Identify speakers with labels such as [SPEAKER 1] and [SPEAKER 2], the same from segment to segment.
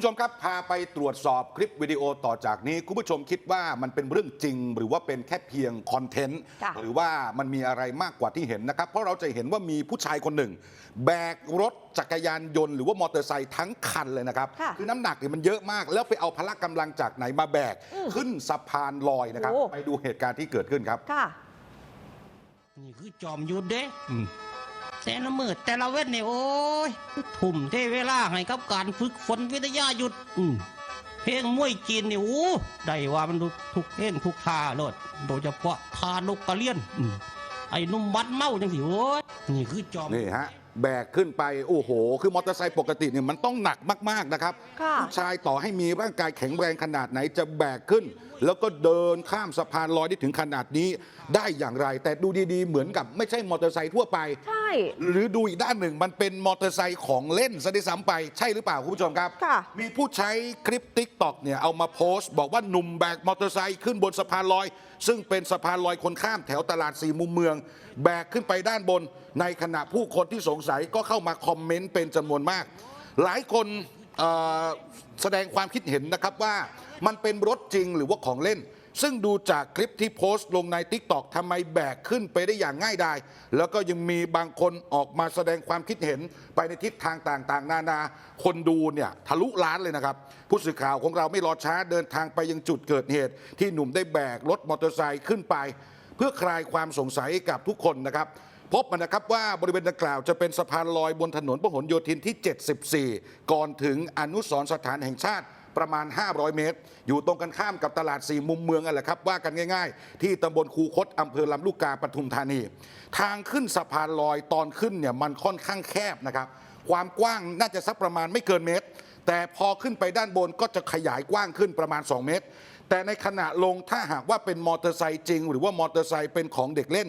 [SPEAKER 1] ผู้ชมครับพาไปตรวจสอบคลิปวิดีโอต่อจากนี้ คุณผู้ชมคิดว่ามันเป็นเรื่องจริง หรือว่าเป็นแค่เพียงคอนเทนต์
[SPEAKER 2] ค่ะ
[SPEAKER 1] หรือว่ามันมีอะไรมากกว่าที่เห็นนะครับ เพราะเราจะเห็นว่ามีผู้ชายคนหนึ่ง แบกรถจักรยานยนต์หรือว่ามอเตอร์ไซค์ทั้งคันเลยนะครับ
[SPEAKER 2] ค่ะ
[SPEAKER 1] อน้ำหนักเนี่ยมันเยอะมาก แล้วไปเอาพละกำลังจากไหนมาแบก ขึ้นสะพานลอยนะครับ
[SPEAKER 2] โอ้
[SPEAKER 1] ไปดูเหตุการณ์ที่เกิดขึ้นครับ
[SPEAKER 2] ค่ะ
[SPEAKER 3] นี่คือจอมยุทธเด้ แตนละมือแต่ละเวทเนี่ยโอ้ยถุ่มเทเวลาให้กับการฝึกฝนวิทยาหยุดอืเพลงมวยจีนนี่โอ้ได้ว่ามันทุกเพลงทุกท่าเลยโดยเฉพาะท่านกกระเลียนอไอ้นุ่มบัดเมาจังสิโอ้ยนี่คือจอม
[SPEAKER 1] นี่ฮะ แบกขึ้นไปโอ้โห คือมอเตอร์ไซค์ปกติเนี่ยมันต้องหนักมาก ๆ นะครับ
[SPEAKER 2] ค่ะ
[SPEAKER 1] ผู้ชายต่อให้มีร่างกายแข็งแรงขนาดไหนจะแบกขึ้น แล้วก็เดินข้ามสะพานลอยได้ถึงขนาดนี้ ได้อย่างไร แต่ดูดีๆ เหมือนกับไม่ใช่มอเตอร์ไซค์ทั่วไป
[SPEAKER 2] ใช่
[SPEAKER 1] หรือดูอีกด้านหนึ่งมันเป็นมอเตอร์ไซค์ของเล่นซะด้วยซ้ำไปใช่หรือเปล่าคุณผู้ชมครับ
[SPEAKER 2] ค่ะ
[SPEAKER 1] มีผู้ใช้คลิปติ๊กต็อกเนี่ยเอามาโพสต์ บอกว่าหนุ่มแบกมอเตอร์ไซค์ขึ้นบนสะพานลอย ซึ่งเป็นสะพานลอยคนข้ามแถวตลาดสี่มุมเมือง แบกขึ้นไปด้านบนในขณะผู้คนที่สงสัยก็เข้ามาคอมเมนต์เป็นจำนวนมาก หลายคนแสดงความคิดเห็นนะครับว่ามันเป็นรถจริงหรือว่าของเล่น ซึ่งดูจากคลิปที่โพสต์ลงใน t ิ k t o k ทำไมแบกขึ้นไปได้อย่างง่ายดาย แล้วก็ยังมีบางคนออกมาแสดงความคิดเห็นไปในทิศทางต่างๆ นานา คนดูเนี่ยทะลุล้านเลยนะครับ ผู้สื่อข่าวของเราไม่รอช้าเดินทางไปยังจุดเกิดเหตุ ที่หนุ่มได้แบกรถมอเตอร์ไซค์ขึ้นไป เพื่อคลายความสงสัยกับทุกคนนะครับ พบมันะครับว่าบริเวณดังกล่าวจะเป็นสะพานลอยบนถนนพหลโยธินที่ 74 ก่อนถึงอนุสรสถานแห่งชาติประมาณ 500 เมตร อยู่ตรงกันข้ามกับตลาดสี่มุมเมืองนั่นแหละครับ ว่ากันง่าย ๆ ที่ตำบลคูคตอำเภอลำลูกกาปทุมธานี ทางขึ้นสะพานลอยตอนขึ้นเนี่ยมันค่อนข้างแคบนะครับ ความกว้างน่าจะสักประมาณไม่เกินเมตร แต่พอขึ้นไปด้านบนก็จะขยายกว้างขึ้นประมาณ 2 เมตร แต่ในขณะลงถ้าหากว่าเป็นมอเตอร์ไซค์จริง หรือว่ามอเตอร์ไซค์เป็นของเด็กเล่น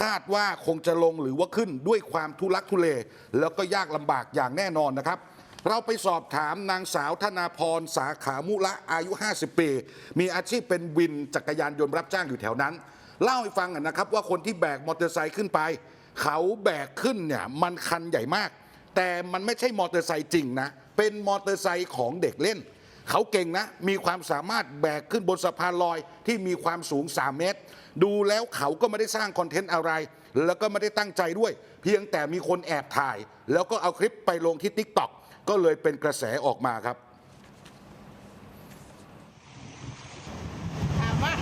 [SPEAKER 1] คาดว่าคงจะลงหรือว่าขึ้นด้วยความทุลักทุเล แล้วก็ยากลำบากอย่างแน่นอนนะครับเราไปสอบถามนางสาวธนาพรสาขามุละอายุ 50 ปี มีอาชีพเป็นวินจักรยานยนต์รับจ้างอยู่แถวนั้น เล่าให้ฟังนะครับว่าคนที่แบกมอเตอร์ไซค์ขึ้นไป เขาแบกขึ้นเนี่ยมันคันใหญ่มาก แต่มันไม่ใช่มอเตอร์ไซค์จริงนะ เป็นมอเตอร์ไซค์ของเด็กเล่น เขาเก่งนะ มีความสามารถแบกขึ้นบนสะพานลอยที่มีความสูง 3 เมตร ดูแล้วเขาก็ไม่ได้สร้างคอนเทนต์อะไร แล้วก็ไม่ได้ตั้งใจด้วย เพียงแต่มีคนแอบถ่าย แล้วก็เอาคลิปไปลงที่ t ิ k t o k ก็เลยเป็นกระแสออกมาครับ
[SPEAKER 4] ถามว่า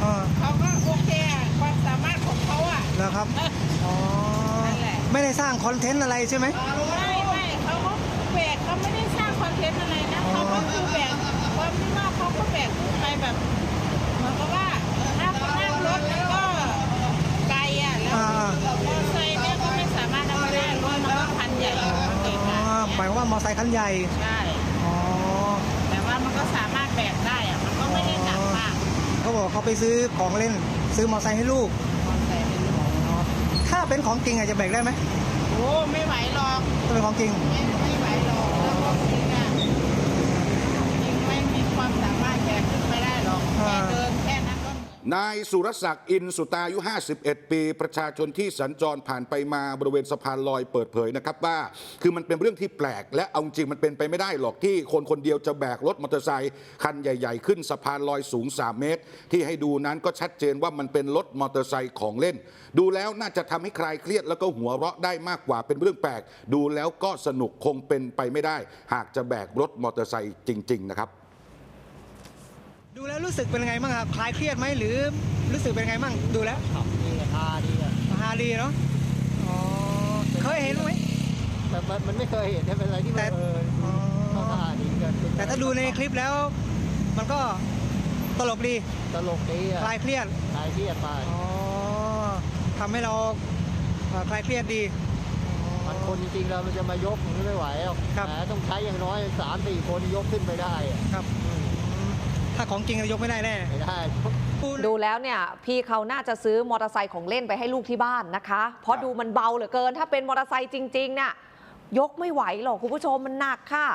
[SPEAKER 5] เออ
[SPEAKER 4] เขาก็โอเคอะความสามารถของเขาอะ
[SPEAKER 5] แล้วครับอ๋อ
[SPEAKER 4] นั่นแหละ
[SPEAKER 5] ไม่ได้สร้างคอนเทนต์อะไรใช่ไหม
[SPEAKER 4] ไม่ไวามว่ามอไซค์คันใหญ่
[SPEAKER 5] ใช่อ๋อ
[SPEAKER 4] แต่ว่ามันก็สามารถแบกได้อะมันก็ไม่ได้หนักมาก
[SPEAKER 5] เขาบอกเขาไปซื้อของเล่น ซื้อมอไซค์ให้ลูก
[SPEAKER 4] มอเตอร์ไซค์เป็นของ
[SPEAKER 5] อ๋อถ้าเป็นของจริงอาจจะแบกได้ไหม
[SPEAKER 4] โอ้ไม่ไหวหรอก
[SPEAKER 5] ถ้าเป็นของจริง
[SPEAKER 4] ไม่ไม่ไหวหรอกเรื่องพวกนี้น่ะจริงไม่มีความสามารถแบกขึ้นไปได้หรอกแค่เดินแค่ นา
[SPEAKER 1] ยสุรศักดิ์อินสุตาอายุ 51 ปี ประชาชนที่สัญจรผ่านไปมาบริเวณสะพานลอยเปิดเผยนะครับว่า คือมันเป็นเรื่องที่แปลก และเอาจริงมันเป็นไปไม่ได้หรอกที่คนคนเดียวจะแบกรถมอเตอร์ไซค์คันใหญ่ ๆ ขึ้นสะพานลอยสูง 3 เมตร ที่ให้ดูนั้นก็ชัดเจนว่ามันเป็นรถมอเตอร์ไซค์ของเล่น ดูแล้วน่าจะทำให้ใคลายเครียดแล้วก็หัวเราะได้มากกว่าเป็นเรื่องแปลก ดูแล้วก็สนุกคงเป็นไปไม่ได้ หากจะแบกรถมอเตอร์ไซค์จริง ๆ นะครับ
[SPEAKER 5] ดูแล้วรู้สึกเป็นไงบ้างครับคลายเครียดไหมหรือรู้สึกเป็นไงบ้างดูแล้ว
[SPEAKER 6] ขับดีฮาดีอะ
[SPEAKER 5] ฮาดีเนาะอ๋อเคยเห็นไหม
[SPEAKER 6] แต่มันมันไม่เคยเห็นเนี่ยเป็นอะไรที่
[SPEAKER 5] แต่
[SPEAKER 6] แบบเออ
[SPEAKER 5] อ๋อ
[SPEAKER 6] เข้าท่าดีกันเป็น
[SPEAKER 5] แต่ถ้าดูในคลิปแล้ว มันก็ตลกดี
[SPEAKER 6] ตลกดีอะ
[SPEAKER 5] คลายเครียด
[SPEAKER 6] คลายเครียดไป
[SPEAKER 5] อ๋อทำให้เราเอ่อคลายเครียดดี
[SPEAKER 6] มันคนจริงๆแล้วมันจะมายกมันไม่ไหวหรอก
[SPEAKER 5] ครับ
[SPEAKER 6] แต่ต้องใช้อย่างน้อยสามสี่คนยกขึ้นไปได้อะ
[SPEAKER 5] ครับอืม ถ้าของจริงเรายกไม่ได้แน่
[SPEAKER 6] ไม่ได้
[SPEAKER 2] ดูแล้วเนี่ยพี่เขาน่าจะซื้อมอเตอร์ไซค์ของเล่นไปให้ลูกที่บ้านนะคะ เพราะดูมันเบาเหลือเกิน ถ้าเป็นมอเตอร์ไซค์จริงๆเนี่ยยกไม่ไหวหรอกคุณผู้ชมมันหนักค่ะ